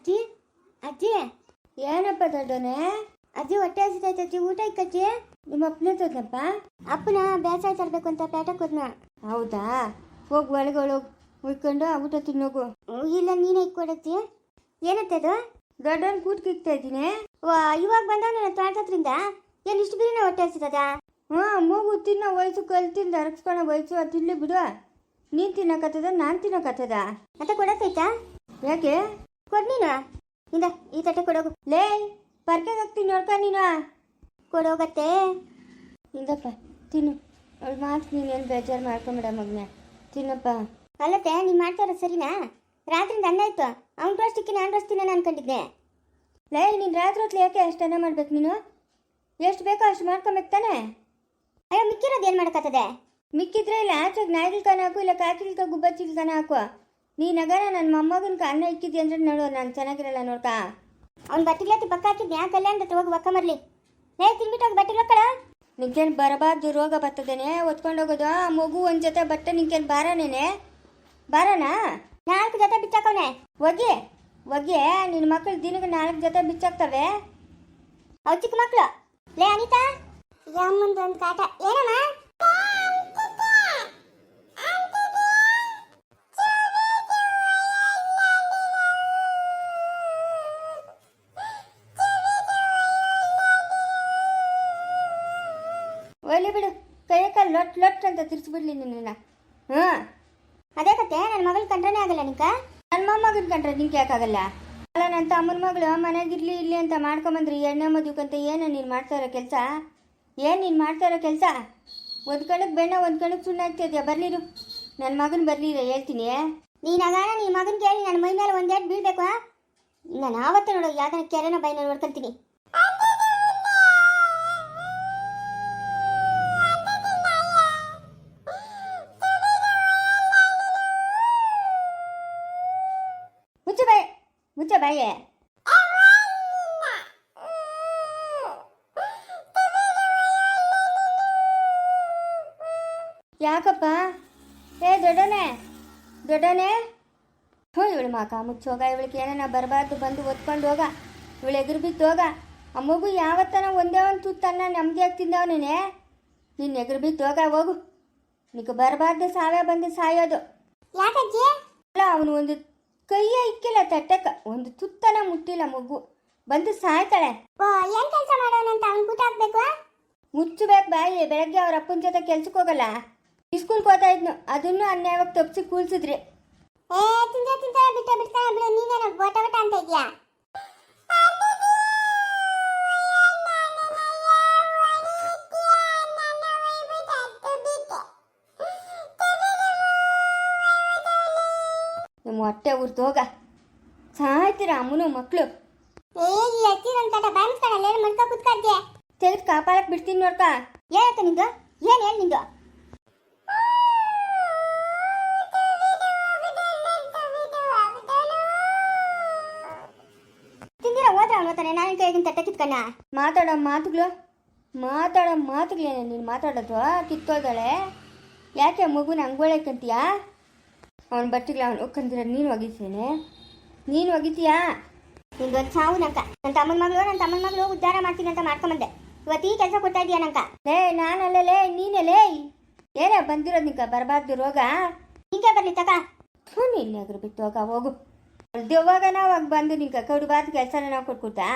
ಅಜ್ಜಿ ಅಜ್ಜಿ ಏನಪ್ಪ ದೊಡ್ಡೋನೆ? ಅಜ್ಜಿ ಹೊಟ್ಟೆ ಹಸಿತೈತೆ ಅಜ್ಜಿ ಊಟ ಇಕ್ಕಜ್ಜಿ ನಿಮ್ಮ ಅಪ್ಪನ ತೋದಪ್ಪ ಅಪ್ಪನ ಬೇಸಾಯ ತರಬೇಕು ಅಂತ ಪೇಟಕ್ಕೆ ಹೋದ್ನ ಹೌದಾ? ಹೋಗಿ ಒಳಗೆ ಒಳಗೆ ಉಯ್ಕೊಂಡು ಊಟ ತಿನ್ನೋಗು. ಇಲ್ಲ ನೀನೇ ಇಕ್ಕೊಡಜ್ಜಿ ಏನತ್ತದು ದೊಡ್ಡವನ್ ಕೂತ್ ಇಕ್ತಾ ಇದ್ದೀನಿ. ಇವಾಗ ಬಂದ ನನ್ನ ತಾಟದ್ರಿಂದ? ಏನು ಇಷ್ಟು ಬಿರಿನ ಹೊಟ್ಟೆ ಹಸಿತದ? ಹ್ಞೂ ಮೂಗು ತಿನ್ನೋ ವಯಸ್ಸು ಕಲ್ತಿಂದ ಅರಗಿಸ್ಕೊಳೋ ವಯಸ್ಸು ಅದು ತಿನ್ಲಿ ಬಿಡು. ನೀನು ತಿನ್ನಕತ್ತದ ನಾನು ತಿನ್ನಕತ್ತದ. ಅಂತ ಕೊಡತ್ತೈತಾ ಯಾಕೆ? ಕೊಡ್ ಇಂದ ಈ ತಟ್ಟೆ ಕೊಡೋಗು. ಲೇ, ಪರ್ಕೆಗೆ ಹೋಗ್ತೀನಿ ನೋಡ್ಕ ನೀನು. ಕೊಡೋಗತ್ತೆ. ಇಂದಪ್ಪ ತಿನ್ನು. ಅವಳು ಮಾತು ನೀನೇನು ಬೇಜಾರು ಮಾಡ್ಕೊಂಬಿಡ ಮಗ್ನೆ. ತಿನ್ನಪ್ಪ. ಅಲ್ಲತ್ತೆ, ನೀನು ಮಾಡ್ತಾರ ಸರಿನಾ? ರಾತ್ರಿಂದ ಅನ್ನ ಇತ್ತು. ಅವ್ನು ರೋಸ್ಟಿಕ್ಕೆ ನಾನು ರೋಸ್ತಿನ ಅನ್ಕೊಂಡಿದ್ದೆ ಲೇ, ನೀನು ರಾತ್ರಿ ಹೊತ್ತು ಯಾಕೆ ಅಷ್ಟು ಅನ್ನ ಮಾಡ್ಬೇಕು ನೀನು? ಎಷ್ಟು ಬೇಕೋ ಅಷ್ಟು ಮಾಡ್ಕೊಬೇಕು ತಾನೆ? ಅಯ್ಯೋ, ಮಿಕ್ಕಿರೋದು ಏನು ಮಾಡಕತ್ತದೆ ಮಿಕ್ಕಿದ್ರೆ ಇಲ್ಲ, ಆಚೆಗೆ ಕಾನ ಹಾಕು, ಇಲ್ಲ ಕಾಕಿಲ್ಕ ಗುಬ್ಬಚ್ಚಿಲ್ ಹಾಕುವ ಹಾಕು. ನೀನಾಗಾರ ನನ್ನ ಮೊಮ್ಮಗನ ಅನ್ನ ಇಕ್ಕಿದ್ದೆ ಅಂದ್ರೆ ನೋಡು ನಾನು ಚೆನ್ನಾಗಿರಲ್ಲ ನೋಡ್ತಾ ಅವ್ನು ಬಟ್ಟಿಗ್ಲತ್ತಿ ಪಕ್ಕ ಹಾಕಿದ್ನಿ ಯಾಕೆ ಅಲ್ಲೇ ಅಂತ ಹೋಗಿ ಒಕ್ಕ ಮರ್ಲಿ. ನೇ ತಿನ್ಬಿಟ್ಟು ಹೋಗಿ ಬಟ್ಟೆ ಕಡ ನಿಂಗೇನು ಬರಬಾರ್ದು ರೋಗ ಬರ್ತದೇನೆ ಹೊತ್ಕೊಂಡು ಹೋಗೋದು ಆ ಮಗು ಒಂದು ಜೊತೆ ಬಟ್ಟೆ ನಿಂಗೇನು ಬಾರನೇನೆ? ಬಾರನಾ? ನಾಲ್ಕು ಜೊತೆ ಬಿಚ್ಚಾಕವನೆ. ಒಗೆ ಒಗೆ ನಿನ್ನ ಮಕ್ಕಳು ದಿನಕ್ಕೆ ನಾಲ್ಕು ಜೊತೆ ಬಿಚ್ಚಾಕ್ತವೆ. ಅವು ಚಿಕ್ಕ ಮಕ್ಕಳು ಲೇ ಅನಿತಾ. ಯಮ್ಮಂದು ಒಂದು ಕಾಟ. ಏನಮ್ಮ? ಒಲಿ ಬಿಡು. ಕೈ ಕಾಲು ಲೊಟ್ ಲೊಟ್ ಅಂತ ತಿರ್ಸ್ಬಿಡ್ಲಿ ನಿನ್ನ ಹ್ಮ್ ಅದೇ ಕತೆ ನನ್ನ ಮಗಳ ಕಂಡ್ರನೇ ಆಗಲ್ಲ ನಿಂಕ? ನನ್ನ ಮೊಮ್ಮಗನ ಕಂಡ್ರೆ ನಿಂಗೆ ಯಾಕಾಗಲ್ಲ ಅಲ್ಲ ನನ್ನ ತಮ್ಮನ ಮಗಳು ಮನೆಗಿರ್ಲಿ ಇಲ್ಲಿ ಅಂತ ಮಾಡ್ಕೊಂಬಂದ್ರಿ ಎಣ್ಣೆ ಮದುವೆಗಂತ ಏನು ನೀನು ಮಾಡ್ತಾ ಇರೋ ಕೆಲಸ? ಏನು ನೀನು ಮಾಡ್ತಾ ಇರೋ ಕೆಲಸ? ಒಂದು ಕಣಕ್ಕೆ ಬೆಣ್ಣ, ಒಂದು ಕಣಕ್ಕೆ ಸುಣ್ಣ ಆಗ್ತಿದ್ಯಾ ಬರ್ಲಿರು. ನನ್ನ ಮಗನ ಬರ್ಲಿರ, ಹೇಳ್ತೀನಿ. ನೀನು ಅಗಾಣ ನಿನ್ನ ಮಗನ ಕೇಳಿ ನನ್ನ ಮೈ ಮೇಲೆ ಒಂದೆರಡು ಬೀಳ್ಬೇಕು ನಾನು ಆವತ್ತೇ ನೋಡು ಯಾವ್ದಾರ ಕೆರೆನ ಬೈನ ನೋಡ್ಕೊಂತೀನಿ. ಮುಚ್ಚ ಬಾಯೇ ಯಾಕಪ್ಪ? ಏ ದೊಡ್ಡನೆ ದೊಡ್ಡನೆ. ಇವಳು ಮಾಕ ಮುಚ್ಚೋಗ ಇವಳಿಗೆ ಏನಾನ ಬರಬಾರ್ದು ಬಂದು ಒತ್ಕೊಂಡು ಹೋಗ. ಇವಳು ಎದುರು ಬಿದ್ದು ಹೋಗ. ಆ ಮಗು ಯಾವತ್ತನ ಒಂದೇ ಒಂದು ತುತ್ತನ್ನ ನೆಮ್ಮದಿಯಾಗಿ ತಿಂದವನೇನೆ ನೀನು? ಎದುರು ಬಿದ್ದು ಹೋಗ ಹೋಗು. ನಿನಗೆ ಬರಬಾರ್ದು ಸಾವೇ ಬಂದು ಸಾಯೋದು. ಯಾಕಜ್ಜಿ? ಅಲ್ಲ ಅವನು ಒಂದು ಕೈಯ ಇಕ್ಕಿಲ್ಲ ತಟ್ಟಕ. ಒಂದು ತುತ್ತನ ಮುಟ್ಟಿಲ್ಲ ಮಗು. ಬಂದು ಸಾಯ್ತಾಳೆ. ಏನ್ ಕೆಲಸ ಮಾಡೋಣಂತ ಅವ್ನು ಊಟ ಹಾಕ್ಬೇಕು? ಮುಚ್ಚಬೇಕು ಬಾಯಿ ಬೆಳಗ್ಗೆ ಅವ್ರ ಅಪ್ಪನ ಜೊತೆ ಕೆಲ್ಸಕ್ಕೆ ಹೋಗಲ್ಲ. ಇಸ್ಕೂಲ್ಗೆ ಹೋಗ್ತಾ ಇದ್ನು. ಅದನ್ನು ಅನ್ಯಾಯವಾಗಿ ತಪ್ಪಿಸಿ ಕೂಲ್ಸಿದ್ರಿ. ಏ ತಿಂತ ತಿಂತ ಬಿಟ್ಟ ಬಿಡ್ತಾನೆ ಬಿಡು ನೀನೇನು ಬೋಟ ಬೋಟ ಅಂತ ಇದೆಯಾ ನಿಮ್ಮ ಹೊಟ್ಟೆ ಉರ್ದು ಹೋಗ. ಸಾಯ್ತೀರ ಅಮ್ಮನು ಮಕ್ಕಳು ತೆಗೆದು ಕಾಪಾಡಕ್ ಬಿಡ್ತೀನಿ ನೋಡ್ಕ. ಏನಕ್ಕ ನಿಂದು? ಏನ್ ಏನ್ ನಿಂದು? ತಿಂದಿರ ಹೋದ್ರ ನಾನು ಕೈಗಿನ ತಟ್ಟೆ ಕಿತ್ಕಣ್ಣ ಮಾತಾಡೋ ಮಾತುಗಳು? ಮಾತಾಡೋ ಮಾತುಗಳೇನೆ ನೀನು ಮಾತಾಡೋದು? ಕಿತ್ತೋದಾಳೆ. ಯಾಕೆ ಮಗುನ ಹಂಗೋಳಕ್ಕಂತೀಯ ಅವನ ಬಟ್ಟೆಗಳು ಅವನು ಒಕ್ಕಂದಿರ ನೀನು ಒಗಿತೇನೆ ನೀನು ಒಗಿತೀಯಾ? ನಿಂದೊಂದು ಸಾವು ನಂಕ. ನನ್ನ ತಮ್ಮನ ಮಗಳು ನನ್ನ ತಮ್ಮನ ಮಗಳು ಉದ್ಧಾರ ಮಾಡ್ತೀನಿ ಅಂತ ಮಾಡ್ಕೊಂಬಂದೆ. ಇವತ್ತು ಈ ಕೆಲಸ ಕೊಡ್ತಾ ಇದೀಯ ನಂಕ? ಲೇ ನಾನಲ್ಲ ಲೇ ನೀನೇ ಲೇ. ಏನೇ ಬಂದಿರೋದು ನಿಂಕ ಬರಬಾರ್ದು ರೋಗ? ಹಿಂಗೆ ಬರ್ಲಿ ತಕ. ಸುಮ್ಮನೆ ಇಲ್ಲಿ ಅದ್ರ ಬಿಟ್ಟು ಹೋಗ ಹೋಗು. ದೆವ್ವಾಗ ನಾವು ಬಂದು ನಿಂಕ ಕಡುಬಾರ್ದು ಕೆಲಸನ ನಾವು ಕೊಟ್ಕೊಡ್ತಾ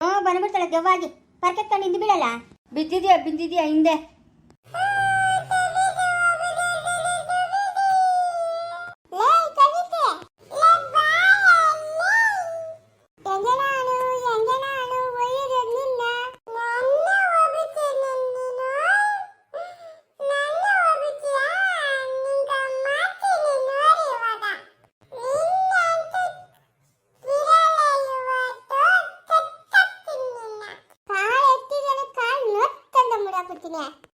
ಹ್ಞೂ ಬಂದ್ಬಿಡ್ತಾಳೆ ದೆವ್ವಾಗಿ ಪರ್ಕೆತ್ಕೊಂಡು ಹಿಂದೆ ಬಿಡಲ್ಲ ಬಿದ್ದಿದ್ಯಾ ಬಿದ್ದಿದ್ಯಾ ಹಿಂದೆ? மாட்டீங்க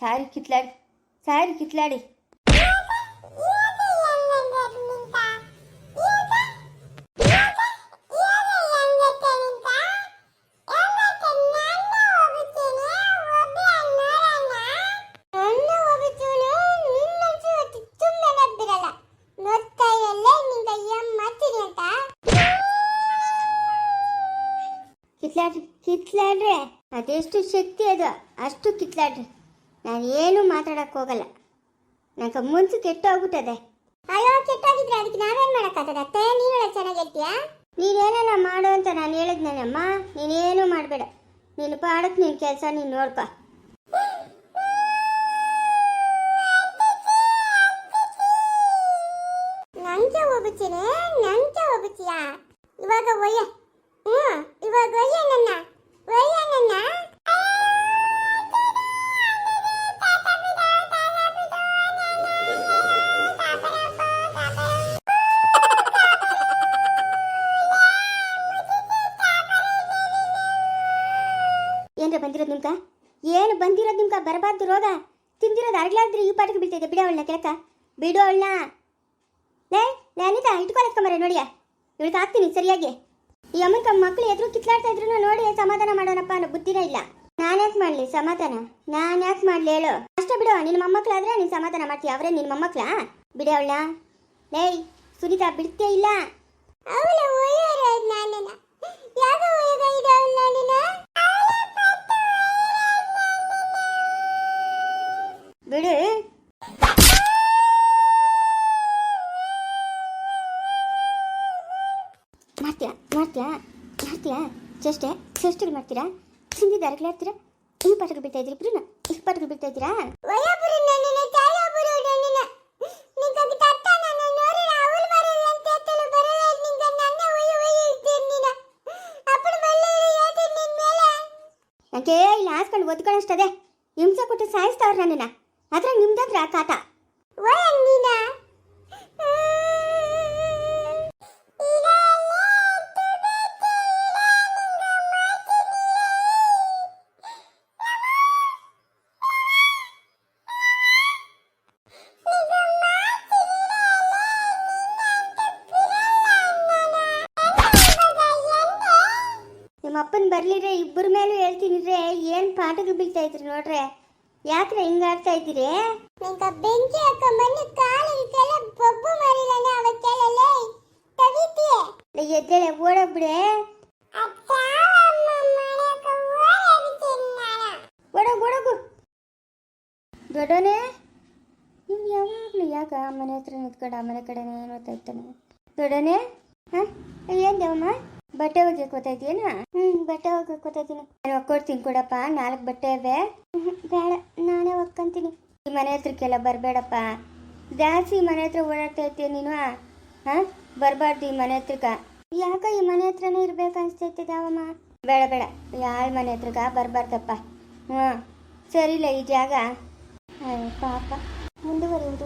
சாரி கிட்லாடி சாரி கிட்லாடி. ಕಿತ್ಲಾಡ್ರಿ ಕಿತ್ಲಾಡ್ರೆ. ಅದೆಷ್ಟು ಶಕ್ತಿ ಅದು ಅಷ್ಟು ಕಿತ್ಲಾಡ್ರಿ. ನಾನು ಏನು ಮಾತಾಡಕ್ಕೆ ಹೋಗಲ್ಲ. ನಂಗೆ ಮುನ್ಸು ಕೆಟ್ಟೋಗ್ಬಿಟ್ಟದೆ. ಅಯ್ಯೋ ಕೆಟ್ಟೋಗಿದ್ರೆ ಅದಕ್ಕೆ ನಾವೇನ್ ಮಾಡಕ್ಕಾಗದ ಅತ್ತೆ ನೀನು ಚೆನ್ನಾಗಿ ಹೇಳ್ತೀಯಾ? ನೀನೇನೆಲ್ಲ ಮಾಡು ಅಂತ ನಾನು ಹೇಳಿದ್ನಮ್ಮ ನೀನೇನು ಮಾಡಬೇಡ. ನೀನು ಪಾಡಕ್ಕೆ ನಿನ್ನ ಕೆಲಸ ನೀನು ನೋಡ್ಕೊ. ನಂಗೆ ಹೋಗುತ್ತೀನಿ ನಂಗೆ ಹೋಗುತ್ತೀಯಾ ಇವಾಗ ಒಯ್ಯ. ಏನ್ರ ಬಂದಿರೋದು ನಿಮ್ಗ? ಏನು ಬಂದಿರೋದು ನಿಮ್ಕ ಬರಬಾರ್ದು ರೋಗ? ತಿಂದಿರೋದು ಅರ್ಗ್ಲಾದ್ರೆ ಈ ಪಾಠಕ್ಕೆ ಬೀಳ್ತೈತೆ, ಬಿಡ ಅವಳನ್ನ ಕೆಳಕ ಬಿಡು ಅವಳನ್ನ. ಲೇ ನಾನಿದ ಇಟ್ಕೊಳತ್ಕೊಂಬರೆ ನೋಡಿಯ. ಇವಳಿಗೆ ಹಾಕ್ತೀನಿ ಸರಿಯಾಗಿ. ಈ ಅಮ್ಮನ ಮಕ್ಕಳು ಎದುರು ಕಿತ್ಲಾಡ್ತಾ ಇದ್ರು ನೋಡಿ ಸಮಾಧಾನ ಮಾಡೋಣಪ್ಪ ಅನ್ನೋ ಬುದ್ಧಿನೇ ಇಲ್ಲ. ನಾನ್ಯಾಕೆ ಮಾಡಲಿ ಸಮಾಧಾನ? ನಾನು ಯಾಕೆ ಮಾಡಲಿ ಹೇಳು. ಅಷ್ಟೇ ಬಿಡು ನಿನ್ನ ಮೊಮ್ಮಕ್ಕಳಾದ್ರೆ ನೀನು ಸಮಾಧಾನ ಮಾಡ್ತೀಯ. ಅವರೇ ನಿನ್ನ ಮೊಮ್ಮಕ್ಕಳ ಬಿಡಿ ಅವಳನ್ನ. ಲೇಯ್ ಸುನೀತಾ ಬಿಡ್ತೇ ಇಲ್ಲ. ಅವಳ ಒಯ್ಯೋರು ನನ್ನನ್ನ ಯಾಕ ಒಯ್ಯಗ ಇದೆ ಅವಳು ನನ್ನನ್ನ ಬಿಡು ಮಾಡ್ತೀಯಾ? ಮಾಡ್ತೀಯಾ? ಮಾಡ್ತೀಯಾ? ಚೇಷ್ಟೆ ಚೇಷ್ಟೆಗಳು ಮಾಡ್ತೀರಾ? ಹಿಂದಿ ದಾರಿಗಳು ಹಾಕ್ತೀರಾ ಈ ಪಾಠಗಳು ಬಿಡ್ತಾ ಇದ್ರಿ ಇಬ್ರು ಈ ಪಾಠಗಳು ಬಿಡ್ತಾ ಇದ್ದೀರಾ? ನನಗೆ ಇಲ್ಲಿ ಹಾಸ್ಕೊಂಡು ಒದ್ಕೊಳ್ಳೋಷ್ಟದೆ ಹಿಂಸೆ ಕೊಟ್ಟು ಸಾಯಿಸ್ತಾವ್ರ ನನ್ನನ್ನ. ಅದ್ರ ನಿಮ್ದತ್ರ ಕಾಟ ಒಯ್ಯ ನೀನ ನಿಮ್ಮ ಅಪ್ಪನ ಬರ್ಲಿದ್ರೆ ಇಬ್ಬರ ಮೇಲೂ ಹೇಳ್ತೀನಿದ್ರೆ ಏನು ಪಾಠಗಳು ಬೀಳ್ತಾ ಇದ್ರಿ ನೋಡ್ರೆ. ಯಾಕ್ರೆ ಹಿಂಗ ಆಡ್ತಾ ಇದ್ದೀರಿ? ನಿಂಗೆ ಬೆಂಕಿ ಹಾಕೊಂಬಂದು ಕಾಲಿಗೆಲ್ಲ ಬೊಬ್ಬು ಮಾಡಿದಾನೆ ಅವತ್ತೆಲ್ಲ ತವಿತೀಯ ಲೇ, ಎದ್ದೇಳೆ ಓಡೋಗ್ಬಿಡೆ ಓಡೋಗು ಓಡೋಗು. ದೊಡ್ಡನೆ ಇವ್ನು ಯಾವಾಗಲೂ ಯಾಕ ಆ ಮನೆ ಹತ್ರ ನಿಂತ್ಕೊಂಡು ಆ ಮನೆ ಕಡೆನೇ ನೋಡ್ತಾ ಇರ್ತಾನೆ? ದೊಡ್ಡನೆ ಹಾಂ? ಏನು ದೇವಮ್ಮ? ಬಟ್ಟೆ ಒಗೆಯಕ್ಕೆ ಹೋಗ್ತಾಯಿದ್ದೀನ ಹ್ಮ್, ಬಟ್ಟೆ ಒಗೆಯಕ್ಕೆ ಗೊತ್ತಾಯ್ತೀನಿ ನಾನು ಒಕ್ಕೊಡ್ತೀನಿ ಕೊಡಪ್ಪ, ನಾಲ್ಕು ಬಟ್ಟೆ ಇವೆ. ಬೇಡ, ನಾನೇ ಒಕ್ಕಂತೀನಿ. ಈ ಮನೆ ಹತ್ರಕ್ಕೆಲ್ಲ ಬರಬೇಡಪ್ಪ. ಜಾಸ್ತಿ ಈ ಮನೆ ಹತ್ರ ಓಡಾಡ್ತಾ ಇರ್ತೀಯ ನೀನು ಹಾಂ? ಬರಬಾರ್ದು ಈ ಮನೆ ಹತ್ರಕ ಯಾಕ ಈ ಮನೆ ಹತ್ರನೇ ಇರ್ಬೇಕು ಅನ್ಸ್ತೈತೆ ದಾವಮ್ಮ. ಬೇಡ ಬೇಡ, ಯಾರ ಮನೆ ಹತ್ರಕ ಬರಬಾರ್ದಪ್ಪ. ಹ್ಞೂ ಸರಿಲ್ಲ ಈ ಜಾಗ. ಪಾಪ. ಮುಂದುವರಿಯುವುದು